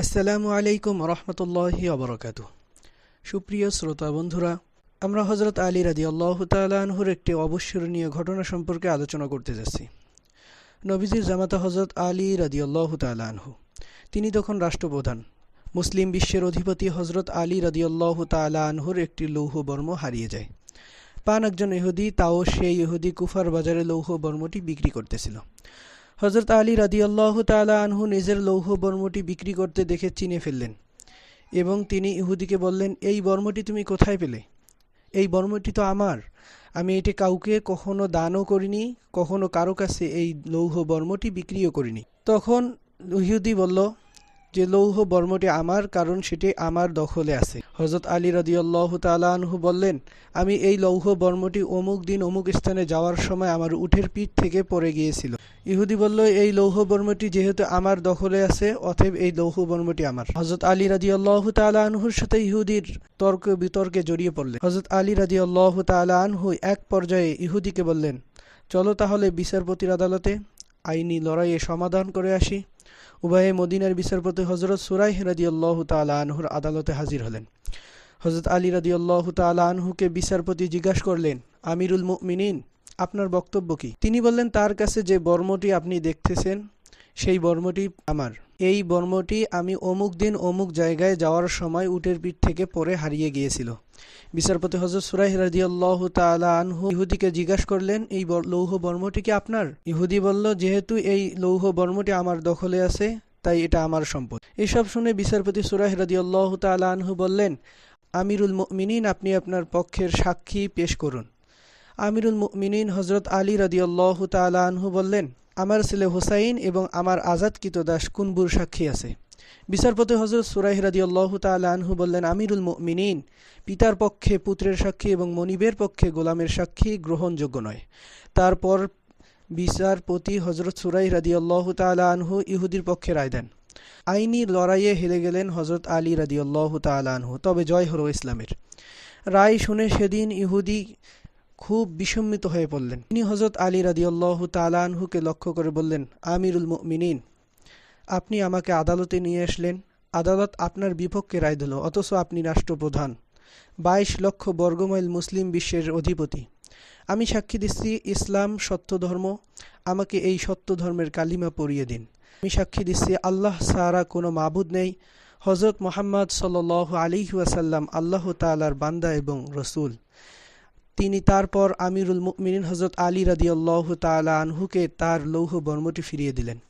আসসালামু আলাইকুম রহমতুল্লাহি অবরকাত সুপ্রিয় শ্রোতা বন্ধুরা, আমরা হজরত আলী রাদি আল্লাহ তালাহুর একটি অবসরণীয় ঘটনা সম্পর্কে আলোচনা করতে যাচ্ছি। নবীজির জামাতা হজরত আলী রাদি আল্লাহ তালাহু তিনি তখন রাষ্ট্রপ্রধান। মুসলিম বিশ্বের অধিপতি হজরত আলী রাদি আল্লাহ তালাহুর একটি লৌহ বর্ম হারিয়ে যায়। পান একজন ইহুদি, তাও সেই ইহুদি কুফার বাজারে লৌহ বর্মটি বিক্রি করতেছিল। হজরত আলী রাদিয়াল্লাহ তালা আনহু নিজের লৌহ বর্মটি বিক্রি করতে দেখে চিনে ফেললেন এবং তিনি ইহুদিকে বললেন, এই বর্মটি তুমি কোথায় পেলে? এই বর্মটি তো আমার। আমি এটি কাউকে কখনো দানও করিনি, কখনো কারও কাছে এই লৌহ বর্মটি বিক্রিও করিনি। তখন ইহুদি বলল, যে লৌহ বর্মটি আমার, কারণ সেটি আমার দখলে আছে। হজরত আলী রদিয়াল্লাহ তালাহু বললেন, আমি এই লৌহ বর্মটি অমুক দিন অমুক স্থানে যাওয়ার সময় আমার উঠের পিঠ থেকে পড়ে গিয়েছিল। ইহুদি বলল, এই লৌহ বর্মটি যেহেতু আমার দখলে আছে, অতএব এই লৌহ বর্মটি আমার। হজরত আলী রাদিয়াল্লাহ তালাহুর সাথে ইহুদির তর্ক বিতর্কে জড়িয়ে পড়লেন। হজরত আলী রাদিয়াল্লাহ তালাহু এক পর্যায়ে ইহুদিকে বললেন, চলো তাহলে বিচারপতির আদালতে আইনি লড়াইয়ে সমাধান করে আসি। উভয়ে মদিনার বিচারপতি হজরত সুরাই রাদিয়াল্লাহ তালা আনহুর আদালতে হাজির হলেন। হজরত আলী রাদিয়াল্লাহ তালা আনহুকে বিচারপতি জিজ্ঞাসা করলেন, আমিরুল মুমিনিন আপনার বক্তব্য কি? তিনি বললেন, তার কাছে যে বর্মটি আপনি দেখতেছেন, সেই বর্মটি আমার। এই বর্মটি আমি অমুক দিন অমুক জায়গায় যাওয়ার সময় উটের পিঠ থেকে পরে হারিয়ে গিয়েছিল। বিচারপতি হজরত সুরাই রাজিয়াল্লাহ তালা আনহু ইহুদিকে জিজ্ঞাসা করলেন, এই লৌহ বর্মটি কি আপনার? ইহুদি বলল, যেহেতু এই লৌহ বর্মটি আমার দখলে আছে, তাই এটা আমার সম্পদ। এসব শুনে বিচারপতি সুরাই রাজিয়াল্লাহ তালা আনহু বললেন, আমিরুল মিনিন আপনি আপনার পক্ষের সাক্ষী পেশ করুন। আমিরুল মিনিন হজরত আলী রাদিয়াল্লাহ তালা আনহু বললেন, আমার ছেলে হুসাইন এবং আমার আজাদকৃত দাস কুনবুর সাক্ষী আছে। বিচারপতি হজরত সুরাই রাদিয়াল্লাহ তালা আনহু বললেন, আমিরুল মিনিন পিতার পক্ষে পুত্রের সাক্ষী এবং মনিবের পক্ষে গোলামের সাক্ষী গ্রহণযোগ্য নয়। তারপর বিচারপতি হজরত সুরাই রাদিয়াল্লাহ তালা আনহু ইহুদির পক্ষে রায় দেন। আইনি লড়াইয়ে হেরে গেলেন হজরত আলী রাদিয়াল্লাহ তালা আনহু। তবে জয় হল ইসলামের। রায় শুনে সেদিন ইহুদি খুব বিষম্মিত হয়ে পড়লেন। তিনি হজরত আলী রাদিয়াল্লাহ তালানহুকে লক্ষ্য করে বললেন, আমিরুল মিনিন আপনি আমাকে আদালতে নিয়ে আসলেন। আদালত আপনার বিপক্ষে রায় দিল, অথচ আপনি রাষ্ট্রপ্রধান। বাইশ লক্ষ বর্গমাইল মুসলিম বিশ্বের অধিপতি। আমি সাক্ষী দিচ্ছি, ইসলাম সত্য ধর্ম। আমাকে এই সত্য ধর্মের কালিমা পড়িয়ে দিন। আমি সাক্ষী দিচ্ছি, আল্লাহ সারা কোনো মাবুদ নেই। হজরত মোহাম্মদ সাল আলী আল্লাহ তালার বান্দা এবং রসুল। তিনি তারপর আমিরুল মিনিন হজরত আলী রাদিয়াল্লাহ তালা আনহুকে তার লৌহ বর্মটি ফিরিয়ে দিলেন।